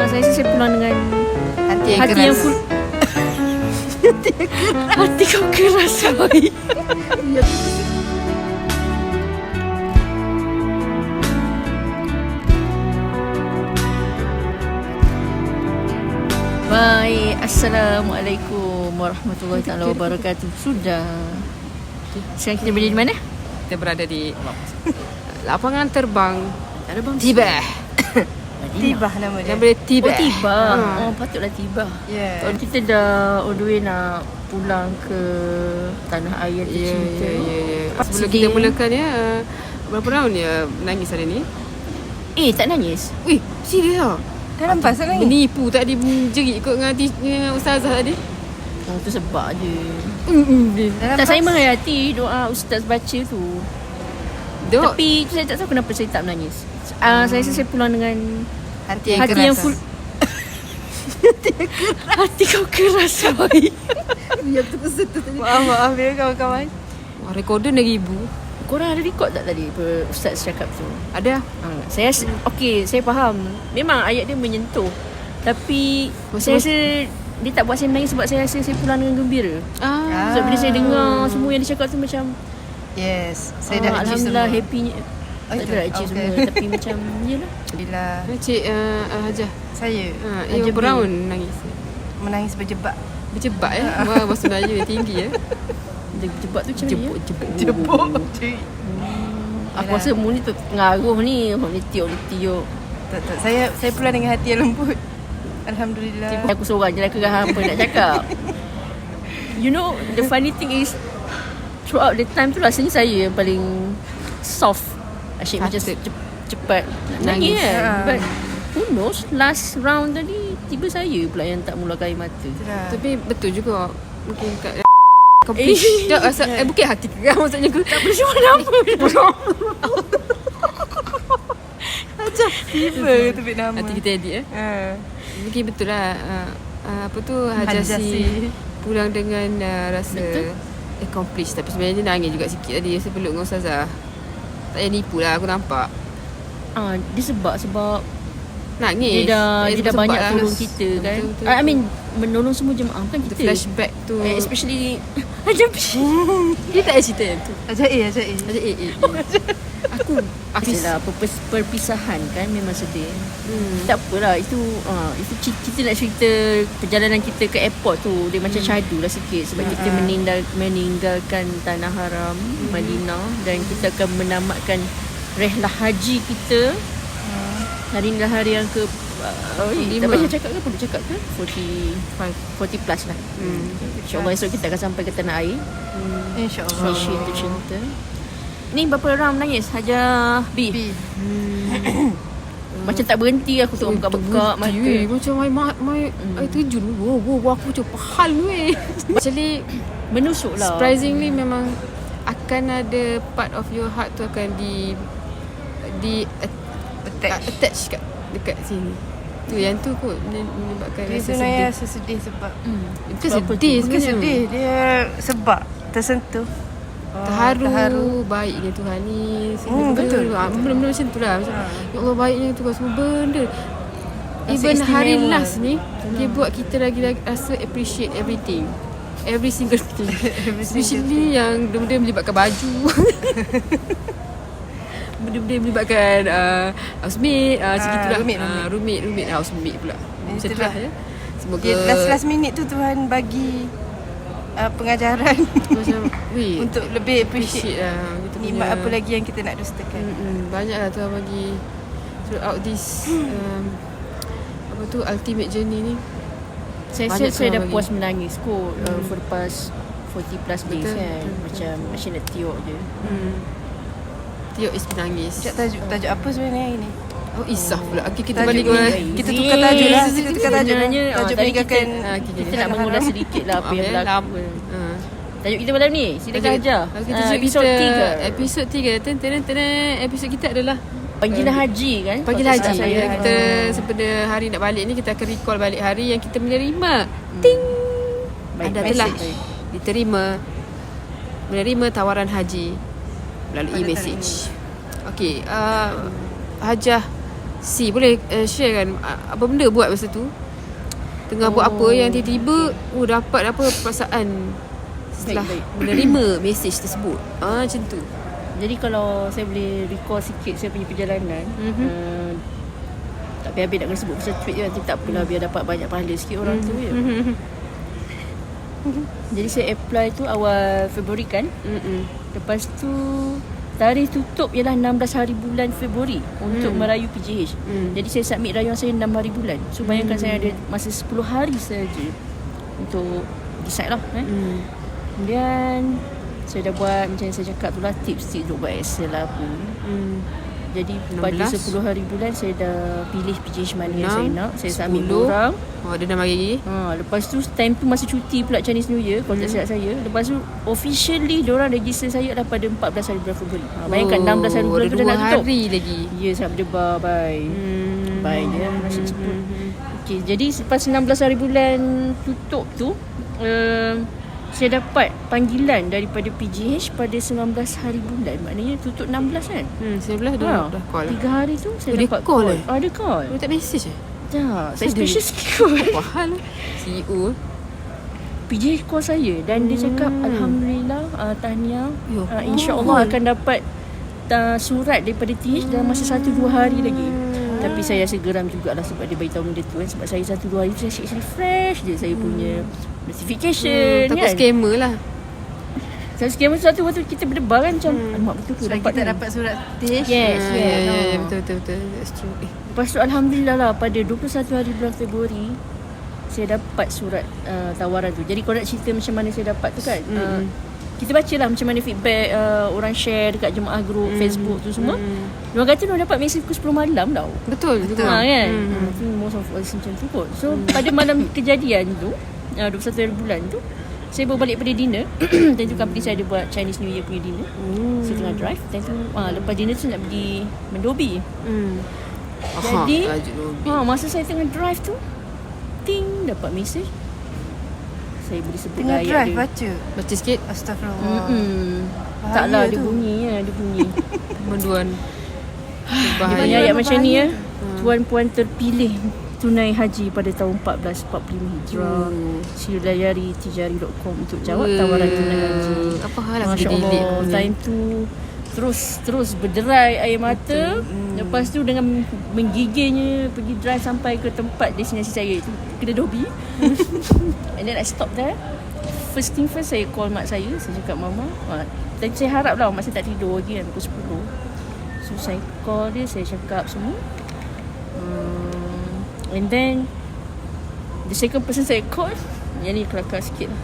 Uh, saya rasa saya pulang dengan Hati yang hati keras. yang full. hati kau keras baik. Baik, Assalamualaikum warahmatullahi taala wabarakatuh. Sudah. Sekarang kita berada di mana? Kita berada di lapangan terbang Ada bang. Tibah. Tibah nama dia. Yang boleh Tibah. Oh, tiba. Ha. Oh, patutlah tiba. Yeah. Oh, kita dah on the way nak pulang ke tanah air Ya, tercinta. ya, ya, ya. Sebelum Sedih. kita mulakan ya, uh, berapa round dia menangis hari ni? Eh, tak nangis? Wih, serius ah? Dah nampak sangat ni. Menipu tadi jerit kot dengan, dengan ustazah tadi. Oh, tu sebab je. Mm, mm, dia. Dah Tak, saya menghayati doa ustaz baca tu. Dok, Tapi saya tak tahu kenapa saya tak menangis. Uh, Saya rasa saya pulang dengan hati yang hati keras. yang full. hati kau keras baik. yang tersetuh tadi. Maaf maaf ya kawan-kawan. Wah, recorder dah ribu. Korang ada record tak tadi ustaz cakap tu? Ada. Ha, saya rasa okey, saya faham. Memang ayat dia menyentuh. Tapi saya rasa dia tak buat saya menangis sebab saya rasa saya pulang dengan gembira. Ah. Sebab bila saya dengar semua yang dia cakap tu macam Yes, saya ah, dah Alhamdulillah semua. Oh, tak ada lah achieve Okay. semua tapi macam yelah. Alhamdulillah. Cik uh, uh, Hajah. Saya Hajah yang B. Brown nangis. menangis berjebak. Berjebak ya. Wah, bahasa Melayu yang tinggi ya. Dia jebak tu macam mana ya? Jebuk, jebuk. Jebuk. Cuy. Aku rasa mu ni tu pengaruh ni. Ni tiup ni tiup. Tak tak saya saya pulang dengan hati yang lembut. Alhamdulillah. Aku seorang je lah kerah apa nak cakap. You know, the funny thing is throughout the time tu rasanya saya yang paling soft. Asyik macam cepat nak Nangis. nangis kan. Ha. But who knows, last round tadi tiba saya pula yang tak mula air mata. Itulah. Tapi betul juga. Mungkin kat accomplish. Tak asal eh bukan hati kerah maksudnya aku. Tak boleh cuma nama. Tiba ke tebik nama. Hati kita edit eh. Ha. Mungkin betul lah. Uh, uh, apa tu Hajasi Hajasi. pulang dengan uh, rasa Betul. accomplish tapi sebenarnya dia nangis juga sikit tadi saya peluk dengan Ustazah. Tak payah nipu lah aku nampak. Ah, dia sebab sebab Nangis. dia dah Eh, dia dah banyak lah. tolong kita kan. Betul, betul, I mean menolong semua jemaah kan The kita. flashback tu. Eh, especially macam Dia tak ada cerita yang tu. Ajaib ajaib. Eh eh. eh. Aku aku Apalah perpis- perpisahan kan memang sedih. Hmm. Tak apalah itu uh, itu kita nak cerita perjalanan kita ke airport tu dia macam cadu lah sikit sebab kita Hmm. meninggal meninggalkan tanah haram Madinah dan kita akan menamatkan rehlah haji kita. Hari ni hari yang ke uh, oh, tak payah cakap ke perlu cakap ke 40 40 plus lah. Hmm. InsyaAllah esok kita akan sampai ke tanah air. Hmm. Insya-Allah. Malaysia tercinta. Ni berapa round menangis? Hajah B. B. Macam tak berhenti aku tu bekak-bekak mata. Weh, macam mai mai mai Hmm. air terjun. Wow, wow, wow aku macam pahal weh. Actually Menusuk lah. surprisingly memang akan ada part of your heart tu akan di di attach, Attach. attach kat dekat sini. Tu yang tu kot men- menyebabkan Dia rasa sebenarnya sedih. rasa sedih sebab Hmm. Bukan Sebab apa tu? sedih Bukan sebenarnya. sedih Dia sebab Tersentuh Oh, Terharu, Terharu. baiknya Tuhan ni. Hmm, betul, betul. Benda-benda macam tu lah. Macam, Ha. Ya Allah baiknya Tuhan semua benda. Rasa Even hari istimewa. last ni Dia buat kita lagi lagi rasa appreciate everything. Every single thing. Every single Especially yang benda-benda melibatkan baju. Benda-benda melibatkan uh, housemate uh, Macam Ah, itulah roommate, Ah, Roommate, roommate housemate pula. Macam tu Itulah. lah ya. Semoga Dia last-last minute tu Tuhan bagi uh, pengajaran Macam Weh untuk lebih appreciate appreciate lah kita nikmat punya- apa lagi yang kita nak dustakan. Mm-mm, banyak lah Tuhan bagi throughout this um, apa tu ultimate journey ni. Saya saya, saya dah puas menangis kot uh, Hmm. for the past 40 plus days Betul, kan. betul, Macam asyik nak tiup je. Hmm. Tiok is menangis. Sekejap tajuk tajuk apa sebenarnya hari ni? Oh isaf pula. Okay kita Tajuk balik ke Kita tukar tajuk lah. Eh, Kita tukar tajuk lah. sebenarnya, ah, Tajuk meninggalkan kita, Ah, okay, kita okay. nak mengulas sedikit lah apa yang ya, berlaku. Ha. Tajuk kita malam ni, silakan aja. Okay, Uh, tajuk episod kita, 3. Episod 3. Ten, ten, ten. Episod kita adalah Panggilan haji kan? Panggilan haji. Ya, kita sempena hari nak balik ni kita akan recall balik hari yang kita menerima. Ting. Baik, Anda telah diterima menerima tawaran haji melalui message. Okey, uh, Hajah Si boleh uh, share kan uh, apa benda buat masa tu? Tengah oh. buat apa Oh, yang tiba-tiba oh dapat apa perasaan setelah Baik, menerima mesej tersebut. Ah macam tu. Jadi kalau saya boleh recall sikit saya punya perjalanan Mhm. uh, Tak habis-habis nak kena sebut pasal tweet je Tapi tak apalah biar dapat banyak pahala sikit orang tu je Mhm. Jadi saya apply tu awal Februari kan Mm-mm. Lepas tu Tarikh tutup ialah 16 hari bulan Februari Untuk Hmm. merayu PJH Hmm. Jadi saya submit rayuan saya 6 hari bulan So bayangkan saya ada masa 10 hari saja Untuk decide lah eh. Mm. Kemudian Saya dah buat macam yang saya cakap tu lah Tips-tips untuk buat Excel lah apa Mm. Jadi pada 16. 10 hari bulan Saya dah pilih PJH mana yang saya nak Saya submit 10. orang Oh ada nama lagi. Ha, lepas tu time tu masa cuti pula Chinese New Year kalau tak Hmm. silap saya. Lepas tu officially diorang register saya adalah pada 14 hari bulan Februari. Ha, bayangkan 16 hari bulan ada tu dah nak tutup. hari lagi. Ya, saya berdebar bye. Hmm. Bye je sebut. Hmm. Okey, jadi selepas 16 hari bulan tutup tu uh, saya dapat panggilan daripada PGH pada 19 hari bulan. Maknanya tutup 16 kan? Hmm, sebelah dah, dah call. Tiga hari tu saya Oh, dia dapat call eh? Ah, dia call. Oh, tak mesej eh? Tak, saya Sedih. special sikit kot. Apa hal? CEO. PJ call saya dan dia cakap Hmm. alhamdulillah uh, tahniah uh, insyaallah akan dapat uh, surat daripada TH dalam masa 1 2 hari lagi. Hmm. Tapi saya rasa geram jugalah sebab dia beritahu benda tu kan sebab saya 1 2 hari tu saya asyik refresh je saya punya notification Hmm, takut kan. scammer lah. Saya scammer satu waktu kita berdebar kan macam alamak betul ke Sebab dapat kita ni? dapat surat TH. Yes, Ah, yes. ya, ya, ya, betul, betul, betul. That's true. Eh, Lepas tu Alhamdulillah lah pada 21 hari bulan Februari saya dapat surat uh, tawaran tu. Jadi kau nak cerita macam mana saya dapat tu kan? Uh, Mm-mm. Kita baca lah macam mana feedback uh, orang share dekat jemaah group Mm. Facebook tu semua. Mm. Diorang kata diorang dapat mesej pukul 10 malam tau. Betul, betul. Ha kan? Mm. Most of us macam tu kot. So pada malam kejadian tu uh, 21 hari bulan tu saya baru balik pada dinner Time tu company saya ada buat Chinese New Year punya dinner Hmm. Saya tengah drive Time tu uh, Lepas dinner tu nak pergi Mendobi Hmm. Jadi- Aha. Ha, masa saya tengah drive tu Ting Dapat mesej Saya boleh sebut Tengah ayat drive dia. baca. Baca sikit. Astagfirullah. Mm-mm. Bahaya Tak lah dia bunyi ya, Dia bunyi Pemanduan. Dia Bahaya. ayat macam ni ya Hmm. Tuan-puan terpilih Tunai haji pada tahun 1445 Hijrah Hmm. Silayari tijari.com Untuk jawab tawaran tunai haji Apa hal lah Masya Allah. Time tu Terus terus berderai air mata. Lepas tu dengan menggigilnya Pergi drive sampai ke tempat destinasi saya itu Kedai Dobi And then I stop there. First thing first saya call mak saya Saya cakap mama ha, Dan saya harap lah mak saya tak tidur lagi kan Pukul 10 So saya call dia Saya cakap semua. Um, And then The second person saya call Yang ni kelakar sikit lah.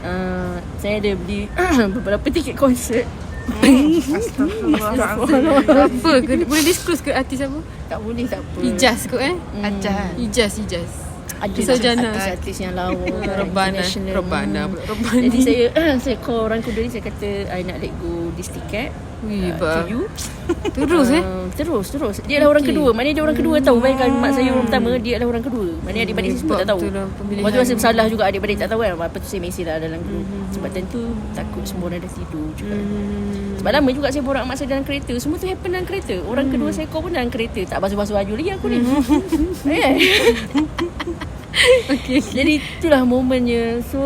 Uh, Saya ada beli Beberapa tiket konsert. Apa? Boleh disclose ke artis apa? Tak boleh tak apa Ijaz kot eh? Hmm. Ajar. Ijaz, Ijaz. Ada Kisah jana. artis-artis yang lawa Rebana. Rebana. Rebana. Jadi saya saya call orang kedua ni Saya kata I nak let go this ticket Wih, uh, you. Terus eh? Uh, Terus terus. Dia adalah orang Okey. kedua. Maknanya dia orang kedua tahu Bayangkan mak saya orang pertama Dia adalah orang kedua. Maknanya adik-adik saya semua tak tahu. lah pemilihan. Lepas tu rasa bersalah juga Adik-adik tak tahu kan Apa tu saya mesej lah dalam group. Sebab tentu Takut semua orang dah tidur juga. Hmm. Sebab lama juga saya borak mak saya dalam kereta. Semua tu happen dalam kereta. Orang kedua saya call pun dalam kereta. Tak basuh-basuh baju lagi aku ni. Eh. Okay. Jadi itulah momennya So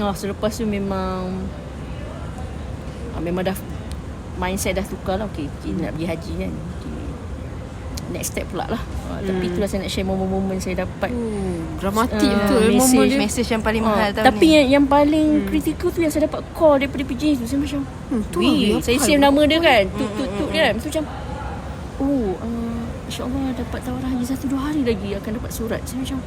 oh, Selepas tu memang ah, Memang dah Mindset dah tukar lah Okay, okay nak pergi haji kan okay. Next step pula lah. Ah, Tapi itulah saya nak share momen-momen saya dapat. Oh, dramatik Ah, betul. dia. Mesej yang paling Ah, mahal tahun Tapi ni. yang, yang paling kritikal tu Yang saya dapat call daripada PJ tu Saya macam Hmm, tu Wih, lah, saya save nama dia kan? Tuk tuk tuk dia kan? tu macam Oh uh, InsyaAllah dapat tawaran haji Satu dua hari lagi Akan dapat surat. Saya macam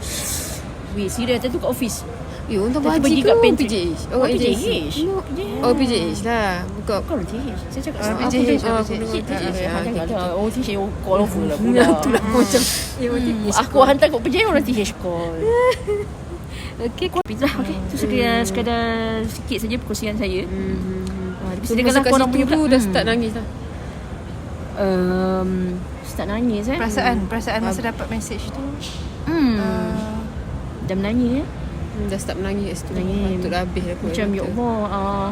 Weh serius Time tu kat office Eh, untuk haji pergi ke kat pantry. PJH? Oh. PJH. No. Yeah. Oh, PJH lah. Bukan. Kau orang TH Saya cakap Ah, sama PJH, tu- ah, ah, PJH. Ah, Ah, ah, lah. Oh TH oh, call over lah pula Tu lah macam. Eh, macam Hmm, Aku hantar kau PJ Orang TH call Okay. Tapi lah okay. Itu sekadar, sekadar Sikit saja perkongsian saya Hmm. Ah, Tapi masa kat korang situ punya tu pula. dah Hmm. start nangis lah. um, Start nangis eh Perasaan, perasaan masa dapat mesej tu. hmm. ah, Dah menangis eh Hmm, dah start menangis kat situ. Menangis. Patut dah habis lah kot. Macam ya Allah uh,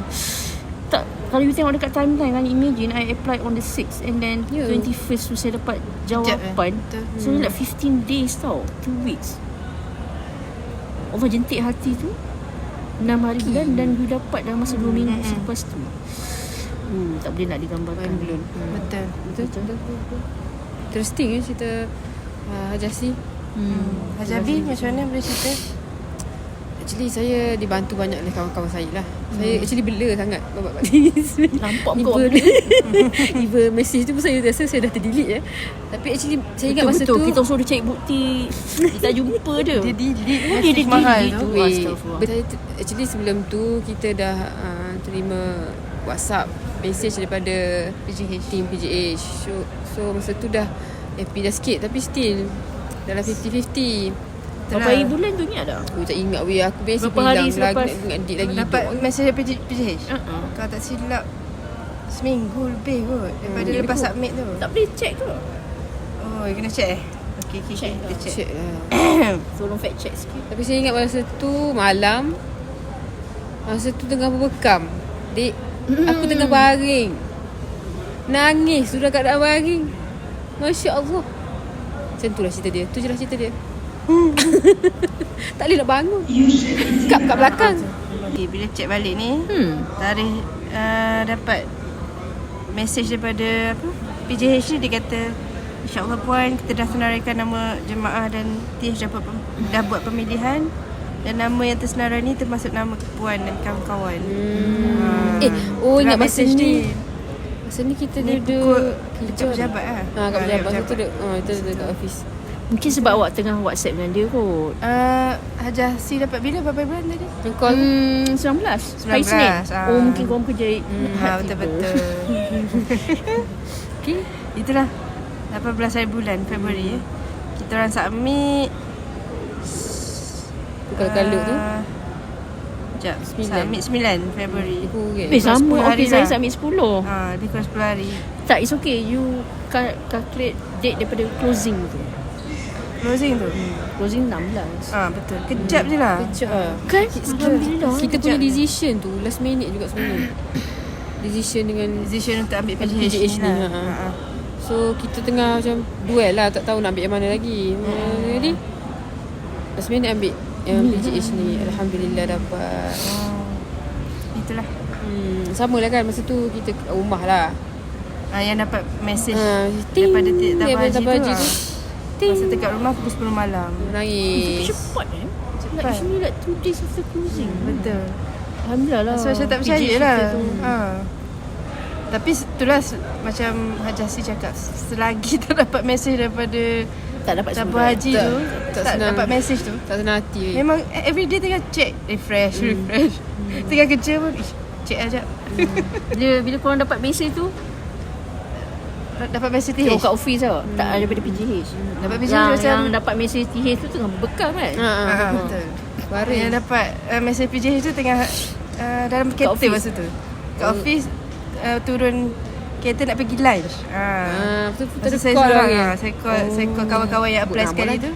Tak Kalau you tengok dekat timeline kan Imagine I apply on the 6th And then Ya. 21st tu saya dapat Sekejap, jawapan eh? Betul. So like 15 days tau 2 weeks Allah jentik hati tu 6 hari bulan Dan you dapat dalam masa 2 minggu Mm-mm. selepas tu hmm, Tak boleh nak digambarkan. Hmm. Betul. Betul, betul, betul, betul. Interesting ya cerita uh, Hajasi. hmm. Haji Abi macam mana boleh cerita? Actually saya dibantu banyak oleh kawan-kawan saya lah. Saya actually bela sangat babak ni. Nampak kau Tiba message tu pun saya rasa saya dah terdelete ya. Tapi actually saya ingat masa tu Kita suruh cari bukti Kita jumpa dia Dia delete dia dia mahal tu. saya tu- actually sebelum tu kita dah uh, terima WhatsApp message daripada PGH team PGH. So so masa tu dah happy dah sikit tapi still dalam 50-50. Berapa Itulah. hari bulan tu ingat tak? Aku tak ingat weh aku biasa Berapa hari lagi selepas? nak ingat date lagi Dapat hidup. message dari PG, PGH? Uh-uh. Kalau tak silap Seminggu lebih kot Daripada Hmm. lepas submit tu Tak boleh check ke? Oh kena check eh Okay, okay, Check okay. Kita check. Check lah. Tolong fact check sikit Tapi saya ingat masa tu malam Masa tu tengah berbekam Dek Aku tengah baring Nangis Sudah kat dalam baring Masya Allah Macam tu lah cerita dia Tu je lah cerita dia Tak boleh nak bangun. Kap kat belakang. Okay, bila check balik ni Hmm. Tarikh uh, dapat Message daripada apa PJH ni dia kata InsyaAllah puan kita dah senaraikan nama jemaah dan TH dapat dah buat pemilihan dan nama yang tersenarai ni termasuk nama puan dan kawan-kawan. Hmm. Eh Oh ingat masa ni Masa ni kita Ni duduk pukul kerja Kejap pejabat lah. Ha kat pejabat. Masa tu duduk ha, Kita duduk kat office Mungkin sebab awak tengah whatsapp dengan dia kot. Uh, Hajah Si dapat bila? Berapa bulan tadi? Call Hmm. 19 Hari 19, Senin ah. Oh mungkin korang kerja Hmm, ha, betul-betul. okay, itulah. 18 hari bulan Februari eh. Kita orang submit. Kalau-kalau tu. Ah, Sekejap. Sembilan. Submit 9 Februari. Ibu kan Eh sama. 10 hari Okay saya lah. submit 10 ha, Lebih kurang 10 hari. Tak it's okay. You cal- calculate date daripada closing tu Closing tu? Closing 16 Ah Betul. Kejap je lah. Kejap. Lah Kan? Alhamdulillah Kita Sekejap punya decision tu Last minute juga sebenarnya. Decision dengan Decision untuk ambil Ambil PGH, PGH ni ni, lah. ha. ha. So kita tengah macam Duel lah. Tak tahu nak ambil yang mana lagi. Hmm. Jadi Last minute ambil Yang PGH ni. Alhamdulillah dapat. Oh, Itulah. Hmm, Sama lah kan. Masa tu kita rumah lah. Ah, Yang dapat message ting, Daripada tabah daripada haji tu, tabah tu. Masa dekat rumah pukul 10 malam. Nangis. Cepat eh? Cepat. Like usually like 2 days after closing. Betul. Alhamdulillah lah. So macam tak percaya lah. ha. Tapi itulah Macam Hajasi cakap Selagi tak dapat mesej daripada Tak dapat sebulan. haji Tak- tu tak Tak, senang. dapat mesej tu. Tak senang hati. Memang everyday tengah check Refresh. Refresh. Tengah kerja pun Check aja. Bila, bila korang dapat mesej tu Dapat Tengok TH kat office tau Tak ada daripada PGH Dapat mesej yang, macam yang dapat mesej TH tu tengah berbekam kan Ha, ha, ha, ha. Betul Baring Yang dapat uh, mesej PJH tu tengah uh, Dalam kereta office. masa tu Kat office uh, Turun Kereta nak pergi lunch ha. Betul betul Masa ada saya call seorang lagi. ha, Saya call, saya call kawan-kawan yang apply sekali lah. tu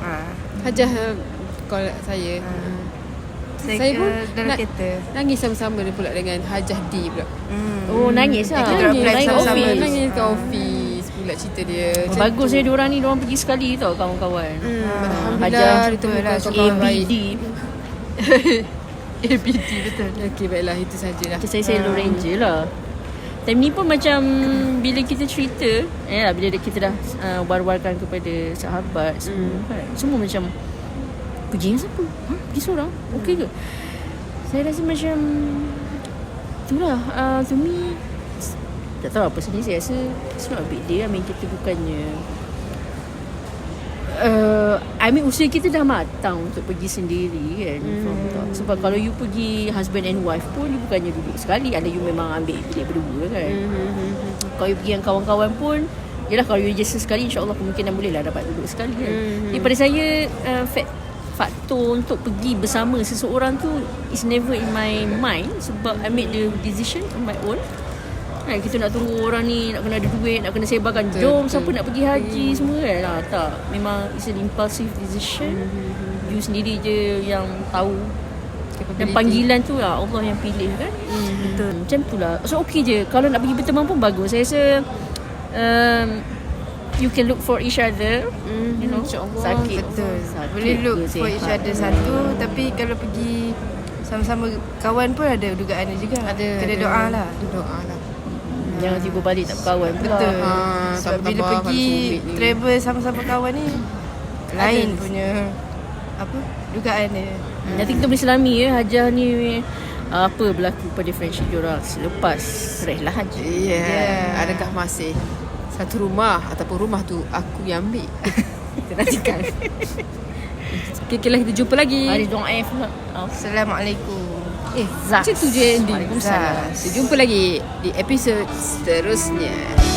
ha. Hajah uh, call saya. Ah. Saya, Saya pun dalam nak- kereta Nangis sama-sama dia pula dengan Hajah D pula. hmm. Oh nangis lah Kita Nangis Nangis sama-sama. office. Nangis kat Ah. office pula cerita dia. Oh, Macam Bagus tu. saya diorang ni Diorang pergi sekali tau kawan-kawan Hmm, Ah, Alhamdulillah Hajah ditemukan lah, kawan-kawan baik. ABD ABD betul Okey baiklah itu sajalah. Kita saya saya low ranger lah Time ni pun macam Bila kita cerita eh lah, Bila kita dah uh, War-warkan kepada sahabat Semua Hmm. kan Semua macam Pergi dengan siapa? Ha? Pergi seorang? Okey ke? Saya rasa macam Itulah uh, To me Tak tahu apa sendiri Saya rasa It's not a big deal I mean kita bukannya Uh, I mean usia kita dah matang untuk pergi sendiri kan Hmm. tak? Sebab kalau you pergi husband and wife pun You bukannya duduk sekali Ada you memang ambil bilik berdua kan Hmm, hmm, hmm, hmm. Kalau you pergi dengan kawan-kawan pun Yelah kalau you register sekali InsyaAllah kemungkinan boleh lah dapat duduk sekali kan Hmm. Jadi pada saya uh, fact, Faktor untuk pergi bersama seseorang tu Is never in my mind Sebab I made the decision on my own Kan, kita nak tunggu orang ni nak kena ada duit, nak kena sebarkan Betul, jom betul. siapa nak pergi haji semua kan. Lah, tak. Memang it's an impulsive decision. Hmm, You sendiri je yang tahu Dan panggilan tu lah Allah yang pilih kan. Hmm. Betul. Macam tu lah. So okey je. Kalau nak pergi berteman pun bagus. Saya rasa um, you can look for each other. Hmm, You know, insyaAllah. sakit. Betul. Sakit Boleh look for each other satu tapi kalau pergi sama-sama kawan pun ada dugaan dia juga. Ada Kena ada- doa lah. Ada doa lah. Jangan tiba balik tak berkawan pula. Betul. Ha, Sebab bila pergi travel sama-sama kawan ni lain Ada. punya apa dugaan dia. Nanti kita boleh selami ya Hajah ni apa berlaku pada friendship diorang selepas Rehlah Haji. Ya. Yeah. Yeah. Adakah masih satu rumah ataupun rumah tu aku yang ambil? kita nantikan. Okay, okay lah kita jumpa lagi. Ada doa F pula. Oh. Assalamualaikum. Eh, Zaz. macam tu je ending. Waalaikumsalam. Kita jumpa lagi di episod seterusnya.